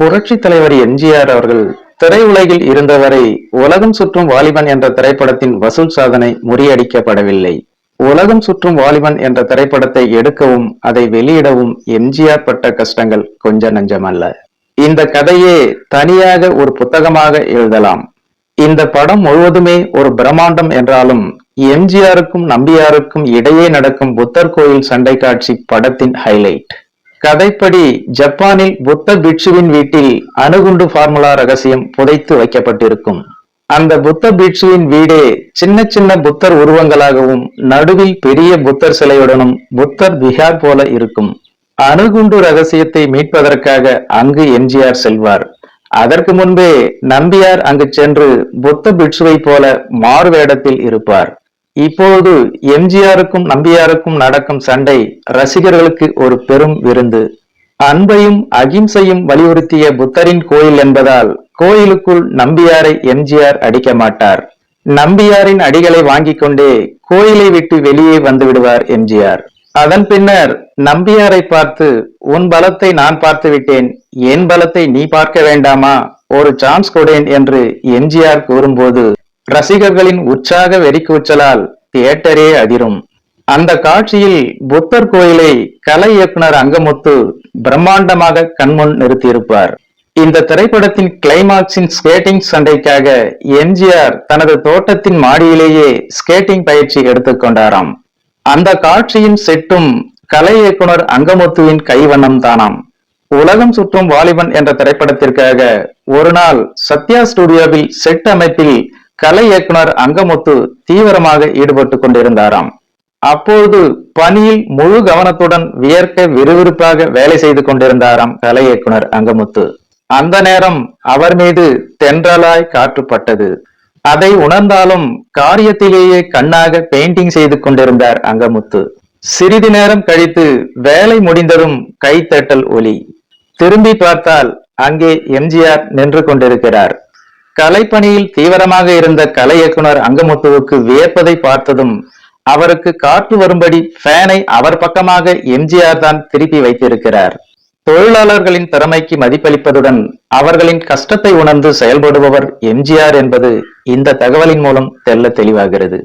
புரட்சி தலைவர் எம்ஜிஆர் அவர்கள் திரையுலகில் இருந்தவரை உலகம் சுற்றும் வாலிபன் என்ற திரைப்படத்தின் வசூல் சாதனை முறியடிக்கப்படவில்லை. உலகம் சுற்றும் வாலிபன் என்ற திரைப்படத்தை எடுக்கவும் அதை வெளியிடவும் எம்ஜிஆர் பட்ட கஷ்டங்கள் கொஞ்ச நஞ்சமல்ல. இந்த கதையே தனியாக ஒரு புத்தகமாக எழுதலாம். இந்த படம் முழுவதுமே ஒரு பிரம்மாண்டம் என்றாலும் எம்ஜிஆருக்கும் நம்பியாருக்கும் இடையே நடக்கும் புத்தர் கோயில் சண்டை காட்சி படத்தின் ஹைலைட் கதைப்படி ஜப்பானில் புத்த பிட்சுவின் வீட்டில் அணுகுண்டு ஃபார்முலா ரகசியம் புதைத்து வைக்கப்பட்டிருக்கும். அந்த புத்த பிட்சுவின் வீடே சின்ன சின்ன புத்தர் உருவங்களாகவும் நடுவில் பெரிய புத்தர் சிலையுடனும் புத்தர் விஹார் போல இருக்கும். அணுகுண்டு ரகசியத்தை மீட்பதற்காக அங்கு எம்ஜிஆர் செல்வார். அதற்கு முன்பே நம்பியார் அங்கு சென்று புத்த பிட்சுவை போல மாறு வேடத்தில் இருப்பார். இப்போது எம்ஜிஆருக்கும் நம்பியாருக்கும் நடக்கும் சண்டை ரசிகர்களுக்கு ஒரு பெரும் விருந்து. அன்பையும் அகிம்சையும் வலியுறுத்திய புத்தரின் கோயில் என்பதால் கோயிலுக்குள் நம்பியாரை எம்ஜிஆர் அடிக்க மாட்டார். நம்பியாரின் அடிகளை வாங்கிக் கொண்டே கோயிலை விட்டு வெளியே வந்து விடுவார் எம்ஜிஆர். அதன் பின்னர் நம்பியாரை பார்த்து உன் பலத்தை நான் பார்த்து விட்டேன். என் பலத்தை நீ பார்க்க வேண்டாமா? ஒரு சான்ஸ் கொடேன் என்று எம்ஜிஆர் கூறும்போது ரசிகர்களின் உற்சாக வெறிக்கூச்சலால் தியேட்டரே அதிரும். அந்த காட்சியில் புத்தர் கோயிலை கலை இயக்குனர் அங்கமுத்து பிரம்மாண்டமாக கண்முன் நிறுத்தியிருப்பார். இந்த திரைப்படத்தின் கிளைமாக்ஸின் ஸ்கேட்டிங் சண்டைக்காக எம்ஜிஆர் தனது தோட்டத்தின் மாடியிலேயே ஸ்கேட்டிங் பயிற்சி எடுத்துக்கொண்டாராம் அந்த காட்சியின் செட்டும் கலை இயக்குனர் அங்கமுத்துவின் கைவண்ணம் தானாம். உலகம் சுற்றும் வாலிபன் என்ற திரைப்படத்திற்காக ஒரு நாள் சத்யா ஸ்டுடியோவில் செட் அமைப்பில் கலை இயக்குனர் அங்கமுத்து தீவிரமாக ஈடுபட்டு கொண்டிருந்தாராம். அப்போது பணியில் முழு கவனத்துடன் வியர்க்க விறுவிறுப்பாக வேலை செய்து கொண்டிருந்தாராம் கலை இயக்குனர் அங்கமுத்து. அந்த நேரம் அவர் மீது தென்றலாய் காற்றுப்பட்டது. அதை உணர்ந்தாலும் காரியத்திலேயே கண்ணாக பெயிண்டிங் செய்து கொண்டிருந்தார் அங்கமுத்து. சிறிது நேரம் கழித்து வேலை முடிந்ததும் கைத்தட்டல் ஒலி. திரும்பி பார்த்தால் அங்கே எம்ஜிஆர் நின்று கொண்டிருக்கிறார். கலைப்பணியில் தீவிரமாக இருந்த கலை இயக்குனர் அங்கமுத்துவுக்கு வியப்பதை பார்த்ததும் அவருக்கு காற்று வரும்படி ஃபேனை அவர் பக்கமாக எம்ஜிஆர் தான் திருப்பி வைத்திருக்கிறார். தொழிலாளர்களின் திறமைக்கு மதிப்பளிப்பதுடன் அவர்களின் கஷ்டத்தை உணர்ந்து செயல்படுபவர் எம்ஜிஆர் என்பது இந்த தகவலின் மூலம் தெல்ல தெளிவாகிறது.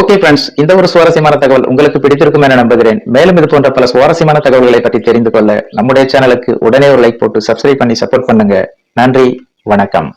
ஓகே ஃப்ரெண்ட்ஸ் இந்த ஒரு சுவாரஸ்யமான தகவல் உங்களுக்கு பிடித்திருக்கும் என நம்புகிறேன். மேலும் இது போன்ற பல சுவாரஸ்யமான தகவல்களை பற்றி தெரிந்து கொள்ள நம்முடைய சேனலுக்கு உடனே ஒரு லைக் போட்டு சப்ஸ்கிரைப் பண்ணி சப்போர்ட் பண்ணுங்க. நன்றி வணக்கம்.